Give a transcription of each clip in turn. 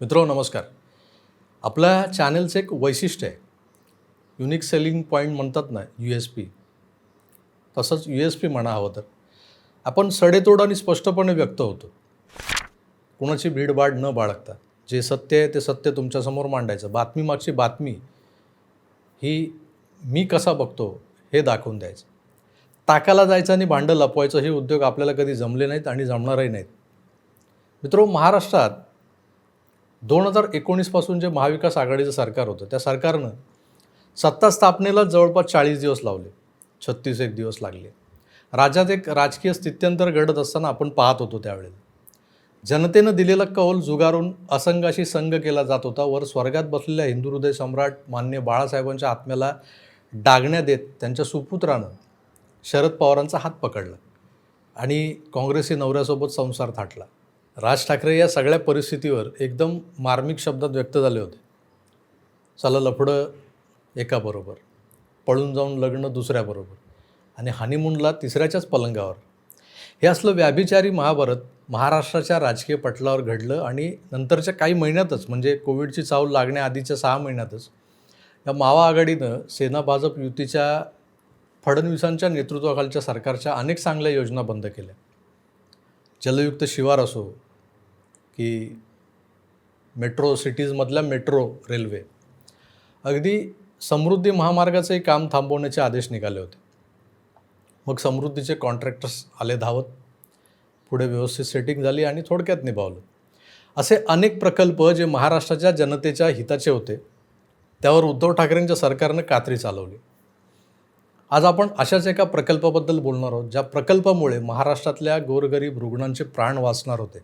मित्रो नमस्कार। आपल्या चॅनलचं एक वैशिष्ट्य आहे. युनिक सेलिंग पॉईंट म्हणतात ना यू एस पी तसंच यू एस पी म्हणा हवं तर. आपण सडेतोड आणि स्पष्टपणे व्यक्त होतो. कुणाची भीडभाड न बाळगता. जे सत्य आहे ते सत्य तुमच्यासमोर मांडायचं. बातमीमागची बातमी ही मी कसा बघतो हे दाखवून द्यायचं. ताकाला जायचं आणि भांडं लपवायचं हे उद्योग आपल्याला कधी जमले नाहीत आणि जमणारही नाहीत. मित्रो महाराष्ट्रात दोन हजार एकोणीसपासून जे महाविकास आघाडीचं सरकार होतं त्या सरकारनं सत्ता स्थापनेला जवळपास चाळीस दिवस लावले. छत्तीस एक दिवस लागले. राज्यात एक राजकीय स्थित्यंतर घडत असताना आपण पाहत होतो त्यावेळेला. जनतेनं दिलेला कौल जुगारून असंगाशी संघ केला जात होता. वर स्वर्गात बसलेल्या हिंदू हृदय सम्राट मान्य बाळासाहेबांच्या आत्म्याला डागण्या देत त्यांच्या सुपुत्रानं शरद पवारांचा हात पकडला आणि काँग्रेसी नवऱ्यासोबत संसार थाटला. राज ठाकरे या सगळ्या परिस्थितीवर एकदम मार्मिक शब्दात व्यक्त झाले होते. चला लफडं एकाबरोबर पळून जाऊन लग्न दुसऱ्याबरोबर आणि हनीमूनला तिसऱ्याच्याच पलंगावर. हे असलं व्याभिचारी महाभारत महाराष्ट्राच्या राजकीय पटलावर घडलं आणि नंतरच्या काही महिन्यातच म्हणजे कोविडची चावल लागण्याआधीच्या सहा महिन्यातच या मावा आघाडीनं सेना भाजप युतीच्या फडणवीसांच्या नेतृत्वाखालच्या सरकारच्या अनेक चांगल्या योजना बंद केल्या. जलयुक्त शिवार असो की मेट्रो सिटीजमधल्या मेट्रो रेल्वे अगदी समृद्धी महामार्गाचंही काम थांबवण्याचे आदेश निघाले होते. मग समृद्धीचे कॉन्ट्रॅक्टर्स आले धावत. पुढे व्यवस्थित सेटिंग झाली आणि थोडक्यात निभावलं. असे अनेक प्रकल्प जे महाराष्ट्राच्या जनतेच्या हिताचे होते त्यावर उद्धव ठाकरेंच्या सरकारनं कात्री चालवली. आज आपण अशाच एका प्रकल्पाबद्दल बोलणार आहोत ज्या प्रकल्पामुळे महाराष्ट्रातल्या गोरगरीब रुग्णांचे प्राण वाचणार होते.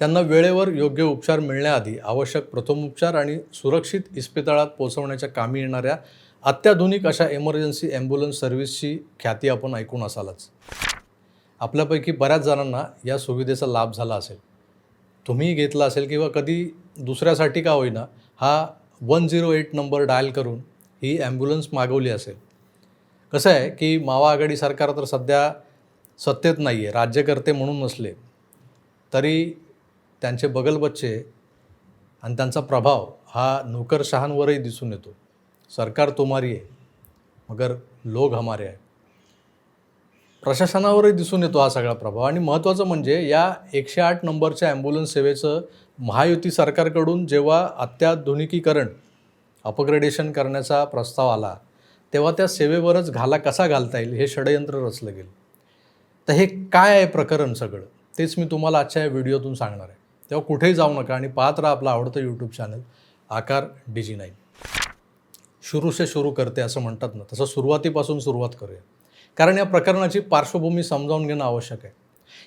त्यांना वेळेवर योग्य उपचार मिळण्याआधी आवश्यक प्रथमोपचार आणि सुरक्षित इस्पितळात पोहोचवण्याच्या कामी येणाऱ्या अत्याधुनिक अशा एमर्जन्सी ॲम्ब्युलन्स सर्व्हिसची ख्याती आपण ऐकून असालच. आपल्यापैकी बऱ्याच जणांना या सुविधेचा लाभ झाला असेल. तुम्हीही घेतला असेल किंवा कधी दुसऱ्यासाठी का होईना हा one zero eight number dial करून ही ॲम्ब्युलन्स मागवली असेल. कसं आहे की मावा आघाडी सरकार तर सध्या सत्तेत नाही आहे राज्यकर्ते म्हणून नसले तरी त्यांचे बगलबच्चे आणि त्यांचा प्रभाव हा नोकरशहांवरही दिसून येतो. सरकार तुम्हारी आहे मगर लोक हमारे आहे. प्रशासनावरही दिसून येतो हा सगळा प्रभाव. आणि महत्त्वाचं म्हणजे या एकशे आठ नंबरच्या ॲम्ब्युलन्स सेवेचं महायुती सरकारकडून जेव्हा अत्याधुनिकीकरण अपग्रेडेशन करण्याचा प्रस्ताव आला तेव्हा त्या सेवेवरच घाला कसा घालता येईल हे षडयंत्र रचलं गेलं. तर हे काय आहे प्रकरण सगळं? तेच मी तुम्हाला आजच्या या व्हिडिओतून सांगणार आहे. तेव्हा कुठेही जाऊ नका आणि पाहत राहा आपलं आवडतं YouTube channel Aakar Digi nine शुरू से सुरू करते असं म्हणतात ना तसं सुरुवातीपासून सुरुवात करूया. कारण या प्रकरणाची पार्श्वभूमी समजावून घेणं आवश्यक आहे.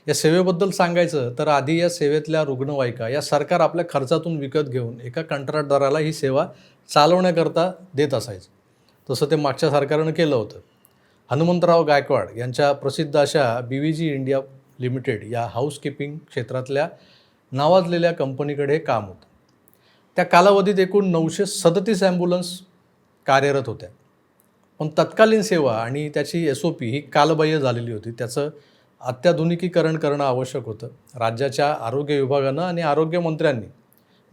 या सेवेबद्दल सांगायचं तर आधी या सेवेतल्या रुग्णवाहिका या सरकार आपल्या खर्चातून विकत घेऊन एका कंत्राटदाराला ही सेवा चालवण्याकरता देत असायचं. तसं ते मागच्या सरकारनं केलं होतं. हनुमंतराव गायकवाड यांच्या प्रसिद्ध अशा B V G India limited या हाऊसकीपिंग क्षेत्रातल्या नावाजलेल्या कंपनीकडे हे काम होतं. त्या कालावधीत एकूण नऊशे सदतीस ॲम्ब्युलन्स कार्यरत होत्या. पण तत्कालीन सेवा आणि त्याची एस ओ पी ही कालबाह्य झालेली होती. त्याचं अत्याधुनिकीकरण करणं आवश्यक होतं. राज्याच्या आरोग्य विभागानं आणि आरोग्यमंत्र्यांनी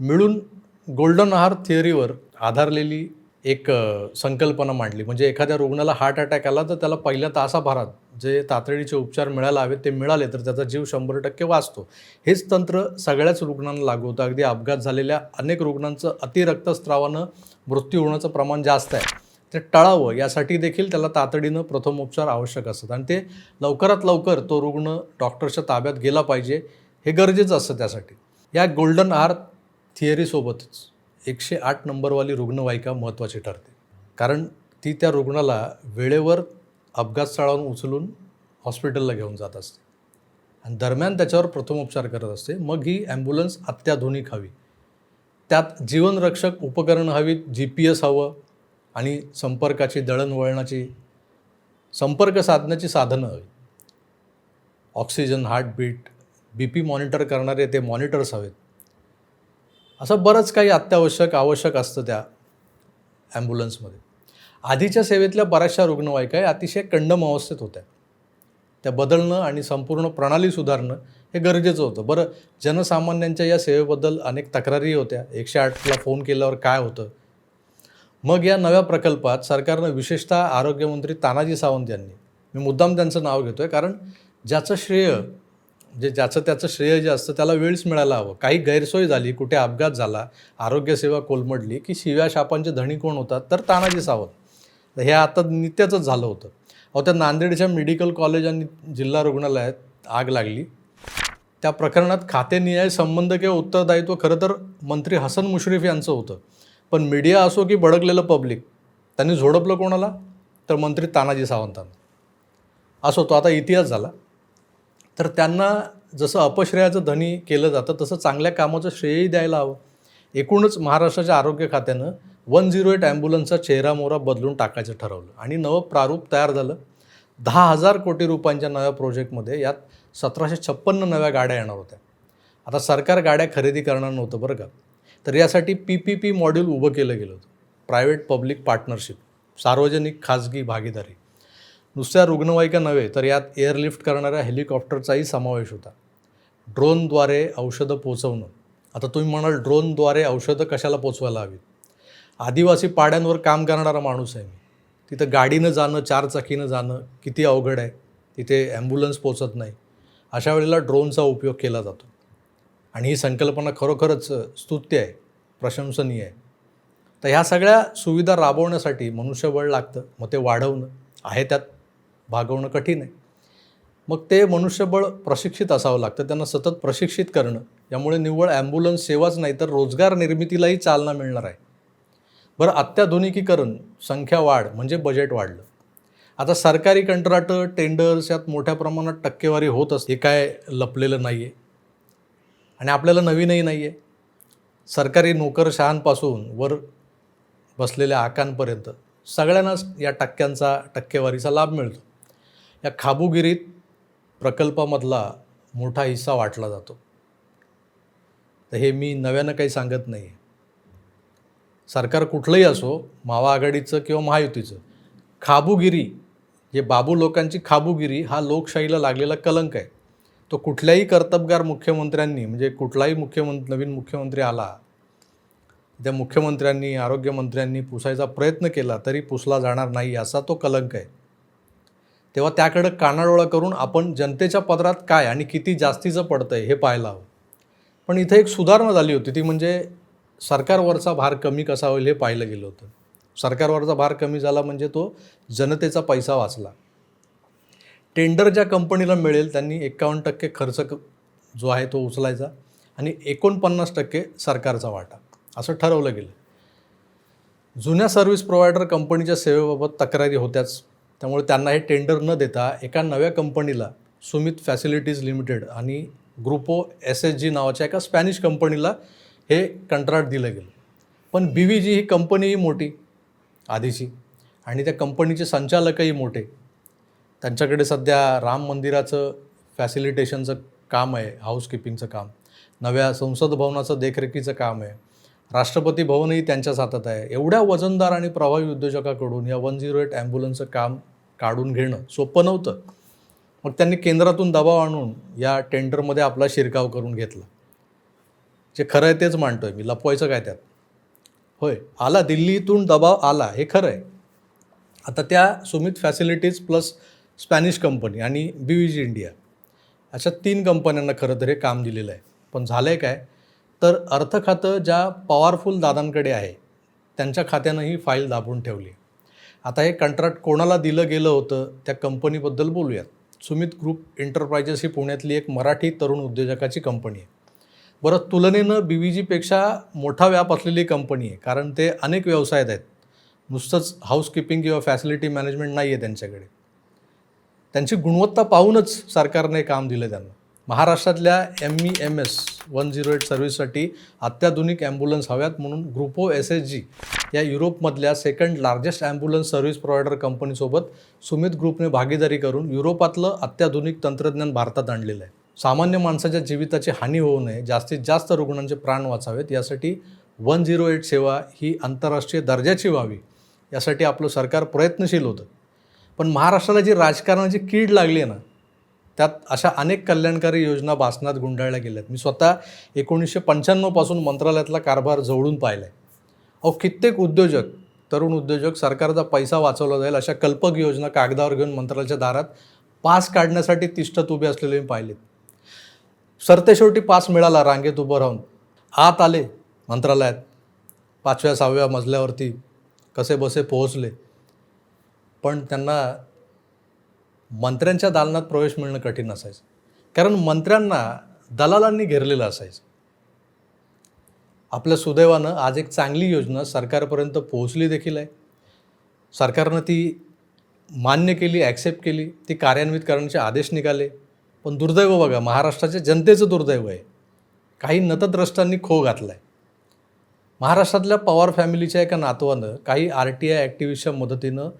मिळून गोल्डन आहार थिअरीवर आधारलेली एक संकल्पना मांडली. म्हणजे एखाद्या रुग्णाला हार्ट अटॅक आला तर त्याला पहिल्या तासाभरात जे तातडीचे उपचार मिळायला हवेत ते मिळाले तर त्याचा जीव शंभर टक्के वाचतो. हेच तंत्र सगळ्याच रुग्णांना लागू होतं. अगदी अपघात झालेल्या अनेक रुग्णांचं अतिरक्तस्रावानं मृत्यू होण्याचं प्रमाण जास्त आहे. ते टळावं यासाठी देखील त्याला तातडीनं प्रथमोपचार आवश्यक असतात. आणि ते लवकरात लवकर तो रुग्ण डॉक्टरच्या ताब्यात गेला पाहिजे हे गरजेचं असतं त्यासाठी. या गोल्डन आर थिअरीसोबतच. एकशे आठ नंबरवाली रुग्णवाहिका महत्त्वाची ठरते. कारण ती त्या रुग्णाला वेळेवर अपघातस्थळावरून उचलून हॉस्पिटलला घेऊन जात असते. आणि दरम्यान त्याच्यावर प्रथमोपचार करत असते. मग ही ॲम्ब्युलन्स अत्याधुनिक हवी. त्यात जीवनरक्षक उपकरणं हवीत जी पी एस हवं आणि संपर्काची दळणवळणाची संपर्क साधण्याची साधनं हवी oxygen heartbeat B P monitor करणारे ते मॉनिटर्स हवेत. असं बरंच काही अत्यावश्यक आवश्यक असतं त्या ॲम्ब्युलन्समध्ये. आधीच्या सेवेतल्या बऱ्याचशा रुग्णवाहिका या अतिशय कंडम अवस्थेत होत्या. त्या बदलणं आणि संपूर्ण प्रणाली सुधारणं हे गरजेचं होतं. बरं जनसामान्यांच्या या सेवेबद्दल अनेक तक्रारी होत्या. एकशे आठला फोन केल्यावर काय होतं? मग या नव्या प्रकल्पात सरकारनं विशेषतः आरोग्यमंत्री तानाजी सावंत यांनी मी मुद्दाम त्यांचं नाव घेतो आहे कारण ज्याचं श्रेय जे ज्याचं त्याचं श्रेय जे असतं त्याला वेळच मिळायला हवं. काही गैरसोय झाली कुठे अपघात झाला आरोग्यसेवा कोलमडली की शिव्या शापांचे धणी कोण होतात तर तानाजी सावंत. हे आता नित्याचंच झालं होतं. अहो त्या नांदेडच्या मेडिकल कॉलेज आणि जिल्हा रुग्णालयात आग लागली. त्या प्रकरणात खातेनिहाय संबंध किंवा उत्तरदायित्व खरं तर मंत्री हसन मुश्रीफ यांचं होतं. पण मीडिया असो की भडकलेलं पब्लिक त्यांनी झोडपलं कोणाला? तर मंत्री तानाजी सावंतांना. असो तो आता इतिहास झाला. तर त्यांना जसं अपश्रेयाचं धनी केलं जातं तसं चांगल्या कामाचं श्रेयही द्यायला हवं. एकूणच महाराष्ट्राच्या आरोग्य खात्यानं वन झिरो एट ॲम्ब्युलन्सचा चेहरा मोहरा बदलून टाकायचं ठरवलं आणि नवं प्रारूप तयार झालं. दहा हजार कोटी रुपयांच्या नव्या प्रोजेक्टमध्ये यात सतराशे छप्पन्न नव्या गाड्या येणार होत्या. आता सरकार गाड्या खरेदी करणार नव्हतं बरं का? तर यासाठी पी पी पी मॉड्यूल उभं केलं गेलं होतं. प्रायव्हेट पब्लिक पार्टनरशिप सार्वजनिक खाजगी भागीदारी. नुसत्या रुग्णवाहिका नव्हे तर यात एअरलिफ्ट करणाऱ्या हेलिकॉप्टरचाही समावेश होता. ड्रोनद्वारे औषधं पोचवणं आता तुम्ही म्हणाल ड्रोनद्वारे औषधं कशाला पोचवायला हवीत? आदिवासी पाड्यांवर काम करणारा माणूस आहे मी. तिथं गाडीनं जाणं चारचाकीनं जाणं किती अवघड आहे. तिथे ॲम्ब्युलन्स पोचत नाही. अशा वेळेला ड्रोनचा उपयोग केला जातो. आणि ही संकल्पना खरोखरच स्तुत्य आहे प्रशंसनीय आहे. तर ह्या सगळ्या सुविधा राबवण्यासाठी मनुष्यबळ लागतं मग ते वाढवणं आहे त्यात भागवणं कठीण आहे. मग ते मनुष्यबळ प्रशिक्षित असावं लागतं. त्यांना सतत प्रशिक्षित करणं यामुळे निव्वळ ॲम्ब्युलन्स सेवाच नाही तर रोजगार निर्मितीलाही चालना मिळणार आहे. बरं अत्याधुनिकीकरण संख्या वाढ म्हणजे बजेट वाढलं. आता सरकारी कंत्राटं टेंडर्स यात मोठ्या प्रमाणात टक्केवारी होत असते. हे काय लपलेलं नाही आहे आणि आपल्याला नवीनही नाही आहे सरकारी नोकरशहांपासून वर बसलेल्या आकांपर्यंत सगळ्यांनाच या टक्क्यांचा टक्केवारीचा लाभ मिळतो. या खाबुगिरीत प्रकल्पामधला मोठा हिस्सा वाटला जातो. तर हे मी नव्यानं काही सांगत नाही आहे. सरकार कुठलंही असो मावा आघाडीचं किंवा महायुतीचं खाबुगिरी जे बाबू लोकांची खाबुगिरी हा लोकशाहीला लागलेला कलंक आहे. तो कुठल्याही कर्तबगार मुख्यमंत्र्यांनी म्हणजे कुठलाही मुख्यमंत्री नवीन मुख्यमंत्री आला त्या मुख्यमंत्र्यांनी आरोग्यमंत्र्यांनी पुसायचा प्रयत्न केला तरी पुसला जाणार नाही असा तो कलंक आहे. तेव्हा त्याकडं कानाडोळा करून आपण जनतेच्या पदरात काय आणि किती जास्तीचं पडतं आहे हे पाहायला हवं. पण इथं एक सुधारणा झाली होती ती म्हणजे सरकारवरचा भार कमी कसा होईल हे पाहिलं गेलं होतं. सरकारवरचा भार कमी झाला म्हणजे तो जनतेचा पैसा वाचला. टेंडर ज्या कंपनीला मिळेल त्यांनी एकावन्न टक्के खर्च जो आहे तो उचलायचा आणि एकोणपन्नास टक्के सरकारचा वाटा असं ठरवलं गेलं. जुन्या सर्व्हिस प्रोव्हायडर कंपनीच्या सेवेबाबत तक्रारी होत्याच. त्यामुळे त्यांना हे टेंडर न देता एका नव्या कंपनीला सुमित फॅसिलिटीज लिमिटेड आणि ग्रुपो एस एस जी नावाच्या एका स्पॅनिश कंपनीला हे कंत्राट दिलं गेलं. पण बी व्ही जी ही कंपनीही मोठी आधीची आणि त्या कंपनीचे संचालकही मोठे. त्यांच्याकडे सध्या राम मंदिराचं फॅसिलिटेशनचं काम आहे हाऊसकीपिंगचं काम. नव्या संसद भवनाचं देखरेखीचं काम आहे. राष्ट्रपती भवनही त्यांच्याच हातात आहे. एवढ्या वजनदार आणि प्रभावी उद्योजकाकडून या वन झिरो एट ॲम्ब्युलन्सचं काम काढून घेणं सोपं नव्हतं. मग त्यांनी केंद्रातून दबाव आणून या टेंडरमध्ये आपला शिरकाव करून घेतला. जे खरं आहे तेच मांडतो आहे मी लपवायचं काय त्यात? होय आला दिल्लीतून दबाव आला हे खरं आहे. आता त्या Sumit facilities plus Spanish company आणि बी व्ही जी इंडिया अशा तीन कंपन्यांना खरं तर हे काम दिलेलं आहे. पण झालं आहे काय? तर अर्थ खातं ज्या पॉवरफुल दादांकडे आहे त्यांच्या खात्यानं ही फाईल दाबून ठेवली. आता हे कॉन्ट्रॅक्ट कोणाला दिलं गेलं होतं त्या कंपनीबद्दल बोलूयात. सुमित ग्रुप एंटरप्राइजेस ही पुण्यातली एक मराठी तरुण उद्योजकाची कंपनी आहे. बरं तुलनेनं बी व्ही जीपेक्षा मोठा व्याप असलेली कंपनी आहे कारण ते अनेक व्यवसायात आहेत. नुसतंच हाऊसकीपिंग किंवा फॅसिलिटी मॅनेजमेंट नाही आहे त्यांच्याकडे. त्यांची गुणवत्ता पाहूनच सरकारने काम दिलं त्यांना. महाराष्ट्रातल्या M E M S one zero eight सर्व्हिससाठी अत्याधुनिक ॲम्ब्युलन्स हव्यात म्हणून ग्रुपो एस एस जी या युरोपमधल्या second largest ambulance service provider कंपनीसोबत सुमित ग्रुपने भागीदारी करून युरोपातलं अत्याधुनिक तंत्रज्ञान भारतात आणलेलं आहे. सामान्य माणसाच्या जीविताची हानी होऊ नये जास्तीत जास्त रुग्णांचे प्राण वाचावेत यासाठी वन झिरो एट सेवा ही आंतरराष्ट्रीय दर्जाची व्हावी यासाठी आपलं सरकार प्रयत्नशील होतं. पण महाराष्ट्राला जी राजकारणाची कीड लागली आहे ना त्यात अशा अनेक कल्याणकारी योजना भाषणात गुंडाळल्या गेल्यात. मी स्वतः एकोणीसशे पंच्याण्णवपासून मंत्रालयातला कारभार जवळून पाहिला आहे अहो कित्येक उद्योजक तरुण उद्योजक सरकारचा पैसा वाचवला जाईल अशा कल्पक योजना कागदावर घेऊन मंत्रालयाच्या दारात पास काढण्यासाठी तिष्ठत उभे असलेले मी पाहिलेत. सरतेशेवटी पास मिळाला रांगेत उभं राहून. आत आले मंत्रालयात. पाचव्या सहाव्या मजल्यावरती कसे बसे पोहोचले. पण त्यांना मंत्र्यांच्या दालनात प्रवेश मिळणं कठीण असायचं. कारण मंत्र्यांना दलालांनी घेरलेलं असायचं. आपल्या सुदैवानं आज एक चांगली योजना सरकारपर्यंत पोहोचली देखील आहे. सरकारनं ती मान्य केली ॲक्सेप्ट केली ती कार्यान्वित करण्याचे आदेश निघाले. पण दुर्दैव बघा महाराष्ट्राच्या जनतेचं दुर्दैव आहे. काही नतद्रष्टांनी खो घातला आहे महाराष्ट्रातल्या पवार फॅमिलीच्या एका नातवानं काही आर टी आय ॲक्टिव्हिस्टच्या मदतीनं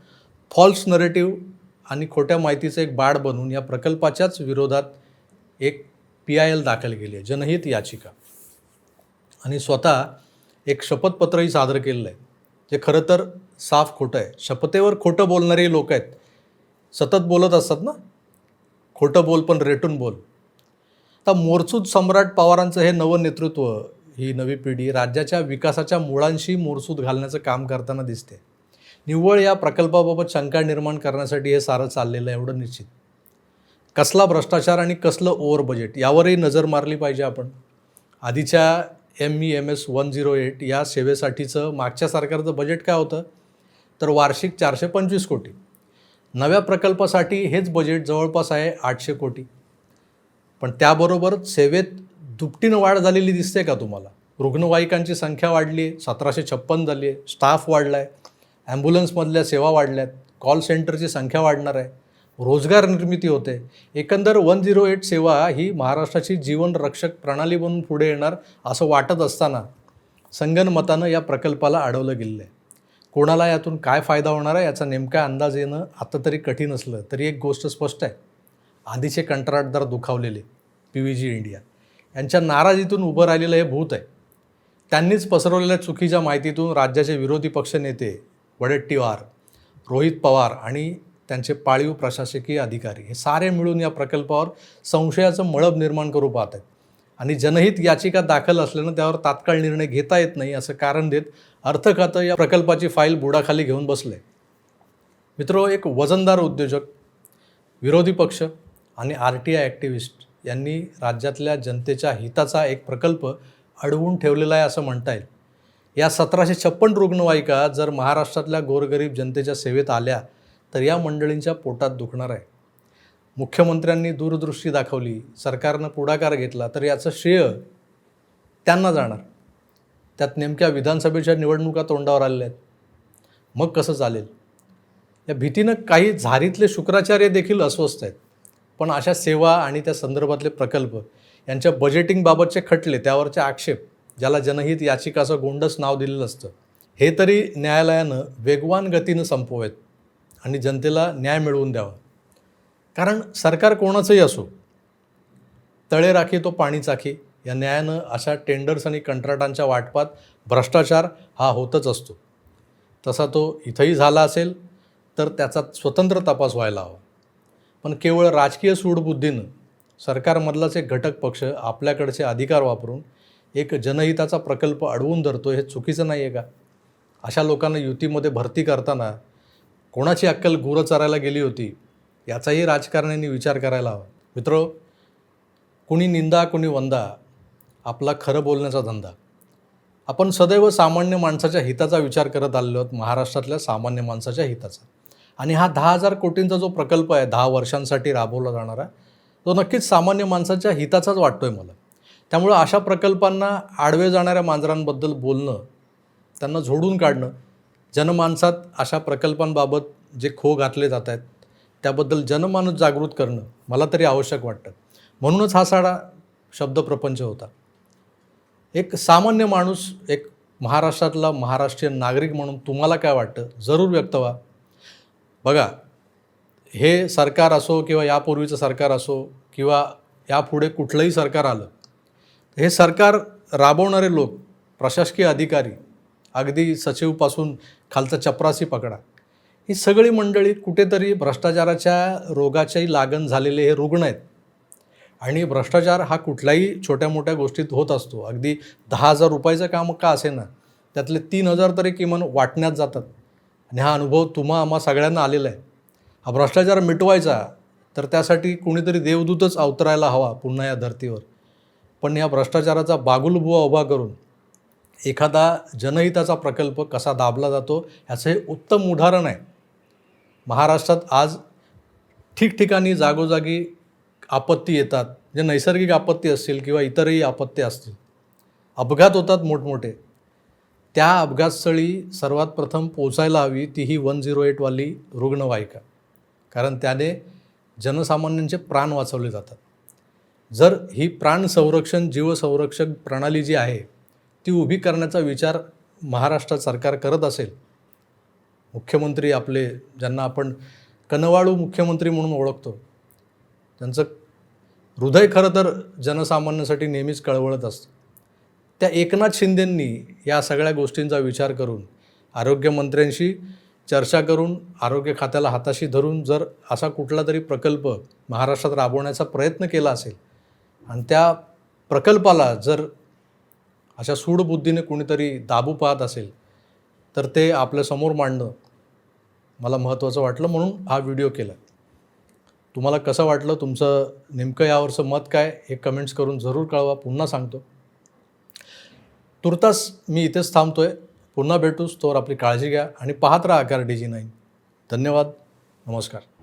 फॉल्स नरेटिव्ह आणि खोट्या माहितीचं एक बाड बनवून या प्रकल्पाच्याच विरोधात एक पी आय एल दाखल केली आहे जनहित याचिका. आणि स्वतः एक शपथपत्रही सादर केलेलं आहे जे खरं तर साफ खोटं आहे. शपथेवर खोटं बोलणारे लोक आहेत. सतत बोलत असतात ना? खोटं बोल पण रेटून बोल. आता मोरसूद सम्राट पवारांचं हे नवं नेतृत्व ही नवी पिढी राज्याच्या विकासाच्या मुळांशी मोरसूद घालण्याचं काम करताना दिसते. निव्वळ या प्रकल्पाबाबत शंका निर्माण करण्यासाठी हे सारं चाललेलं आहे एवढं निश्चित. कसला भ्रष्टाचार आणि कसलं ओव्हर बजेट यावरही नजर मारली पाहिजे आपण. आधीच्या M E M S one zero eight या सेवेसाठीचं मागच्या सरकारचं बजेट काय होतं? तर वार्षिक चारशे पंचवीस कोटी. नव्या प्रकल्पासाठी हेच बजेट जवळपास आहे आठशे कोटी. पण त्याबरोबर सेवेत दुपटीनं वाढ झालेली दिसते का तुम्हाला? रुग्णवाहिकांची संख्या वाढली आहे सतराशे छप्पन झाली आहे स्टाफ वाढला आहे ॲम्ब्युलन्समधल्या सेवा वाढल्यात. कॉल सेंटरची संख्या वाढणार आहे. रोजगार निर्मिती होते. एकंदर वन झिरो एट सेवा ही महाराष्ट्राची जीवनरक्षक प्रणाली बनून पुढे येणार असं वाटत असताना संगनमतानं या प्रकल्पाला अडवलं गेलेलं आहे कोणाला यातून काय फायदा होणार आहे याचा नेमका अंदाज येणं आता तरी कठीण असलं तरी एक गोष्ट स्पष्ट आहे. आधीचे कंत्राटदार दुखावलेले पी व्ही जी इंडिया यांच्या नाराजीतून उभं राहिलेलं हे भूत आहे. त्यांनीच पसरवलेल्या चुकीच्या माहितीतून राज्याचे विरोधी पक्षनेते वडेट्टीवार रोहित पवार आणि त्यांचे पाळीव प्रशासकीय अधिकारी हे सारे मिळून या प्रकल्पावर संशयाचं मळब निर्माण करू पाहत आहेत. आणि जनहित याचिका दाखल असल्यानं त्यावर तात्काळ निर्णय घेता येत नाही असं कारण देत अर्थ खातं या प्रकल्पाची फाईल बुडाखाली घेऊन बसले. मित्रो एक वजनदार उद्योजक विरोधी पक्ष आणि आर टी आय ॲक्टिव्हिस्ट यांनी राज्यातल्या जनतेच्या हिताचा एक प्रकल्प अडवून ठेवलेला आहे असं म्हणता येईल. या सतराशे छप्पन रुग्णवाहिका जर महाराष्ट्रातल्या गोरगरीब जनतेच्या सेवेत आल्या तर या मंडळींच्या पोटात दुखणार आहे. मुख्यमंत्र्यांनी दूरदृष्टी दाखवली सरकारनं पुढाकार घेतला तर याचं श्रेय त्यांना जाणार. त्यात नेमक्या विधानसभेच्या निवडणुका तोंडावर आलेल्या आहेत. मग कसं चालेल? या भीतीनं काही झारीतले शुक्राचार्य देखील अस्वस्थ आहेत. पण अशा सेवा आणि त्या संदर्भातले प्रकल्प यांच्या बजेटिंगबाबतचे खटले त्यावरचे आक्षेप ज्याला जनहित याचिकाचं गोंडस नाव दिलेलं असतं. हे तरी न्यायालयानं वेगवान गतीनं संपवावेत आणि जनतेला न्याय मिळवून द्यावा. कारण सरकार कोणाचंही असो तळे राखी तो पाणी चाखी या न्यायानं अशा टेंडर्स आणि कंत्राटांच्या वाटपात भ्रष्टाचार हा होतच असतो. तसा तो इथंही झाला असेल तर त्याचा स्वतंत्र तपास व्हायला हवा. पण केवळ राजकीय सूडबुद्धीनं सरकारमधलाच एक घटक पक्ष आपल्याकडचे अधिकार वापरून एक जनहिताचा प्रकल्प अडवून धरतो हे चुकीचं नाही आहे का? अशा लोकांना युतीमध्ये भरती करताना कोणाची अक्कल गुरं चरायला गेली होती? याचाही राजकारण्यांनी विचार करायला हवा. मित्र कुणी निंदा कुणी वंदा आपला खरं बोलण्याचा धंदा. आपण सदैव सामान्य माणसाच्या हिताचा विचार करत आलेलो आहोत महाराष्ट्रातल्या सामान्य माणसाच्या हिताचा. आणि हा दहा हजार कोटींचा जो प्रकल्प आहे दहा वर्षांसाठी राबवला जाणारा तो नक्कीच सामान्य माणसाच्या हिताचाच वाटतो आहे मला. त्यामुळं अशा प्रकल्पांना आडवे जाणाऱ्या मांजरांबद्दल बोलणं त्यांना झोडून काढणं जनमानसात अशा प्रकल्पांबाबत जे खो घातले जात आहेत त्याबद्दल जनमानस जागृत करणं मला तरी आवश्यक वाटतं. म्हणूनच हा साडा शब्दप्रपंच होता. एक सामान्य माणूस एक महाराष्ट्रातला महाराष्ट्रीयन नागरिक म्हणून तुम्हाला काय वाटतं? जरूर व्यक्त व्हा. बघा हे सरकार असो किंवा यापूर्वीचं सरकार असो किंवा यापुढे कुठलंही सरकार आलं हे सरकार राबवणारे लोक प्रशासकीय अधिकारी अगदी सचिवपासून खालचा चपरासी पकडा ही सगळी मंडळी कुठेतरी भ्रष्टाचाराच्या रोगाच्याही लागण झालेले हे रुग्ण आहेत. आणि भ्रष्टाचार हा कुठल्याही छोट्या मोठ्या गोष्टीत होत असतो. अगदी दहा हजार रुपयाचं काम का असे ना त्यातले तीन हजार तरी किमान वाटण्यात जातात. आणि हा अनुभव तुम्हा आम्हा सगळ्यांना आलेला आहे. हा भ्रष्टाचार मिटवायचा तर त्यासाठी कोणीतरी देवदूतच अवतरायला हवा पुन्हा या धर्तीवर. पण या भ्रष्टाचाराचा बागुलबुवा उभा करून एखादा जनहिताचा प्रकल्प कसा दाबला जातो ह्याचं हे उत्तम उदाहरण आहे. महाराष्ट्रात आज ठिकठिकाणी जागोजागी आपत्ती येतात जे नैसर्गिक आपत्ती असतील किंवा इतरही आपत्ती असतील. अपघात होतात मोठमोठे. त्या अपघातस्थळी सर्वात प्रथम पोचायला हवी ती ही वन झिरो एटवाली रुग्णवाहिका. कारण त्याने जनसामान्यांचे प्राण वाचवले जातात. जर ही प्राण संरक्षण जीवसंरक्षक प्रणाली जी आहे ती उभी करण्याचा विचार महाराष्ट्र सरकार करत असेल मुख्यमंत्री आपले ज्यांना आपण कनवाळू मुख्यमंत्री म्हणून ओळखतो त्यांचं हृदय खरं तर जनसामान्यांसाठी नेहमीच कळवळत असतं. त्या एकनाथ शिंदेंनी या सगळ्या गोष्टींचा विचार करून आरोग्यमंत्र्यांशी चर्चा करून आरोग्य खात्याला हाताशी धरून जर असा कुठला तरी प्रकल्प महाराष्ट्रात राबवण्याचा प्रयत्न केला असेल आणि त्या प्रकल्पाला जर अशा सूडबुद्धीने कुणीतरी दाबू पाहत असेल तर ते आपल्यासमोर मांडणं मला महत्त्वाचं वाटलं म्हणून हा व्हिडिओ केला. तुम्हाला कसं वाटलं तुमचं नेमकं यावरचं मत काय हे कमेंट्स करून जरूर कळवा पुन्हा सांगतो. तुर्तास मी इथेच थांबतो आहे पुन्हा भेटूच तोवर आपली काळजी घ्या आणि पाहत राहा आकार डी जी नाईन. धन्यवाद. नमस्कार.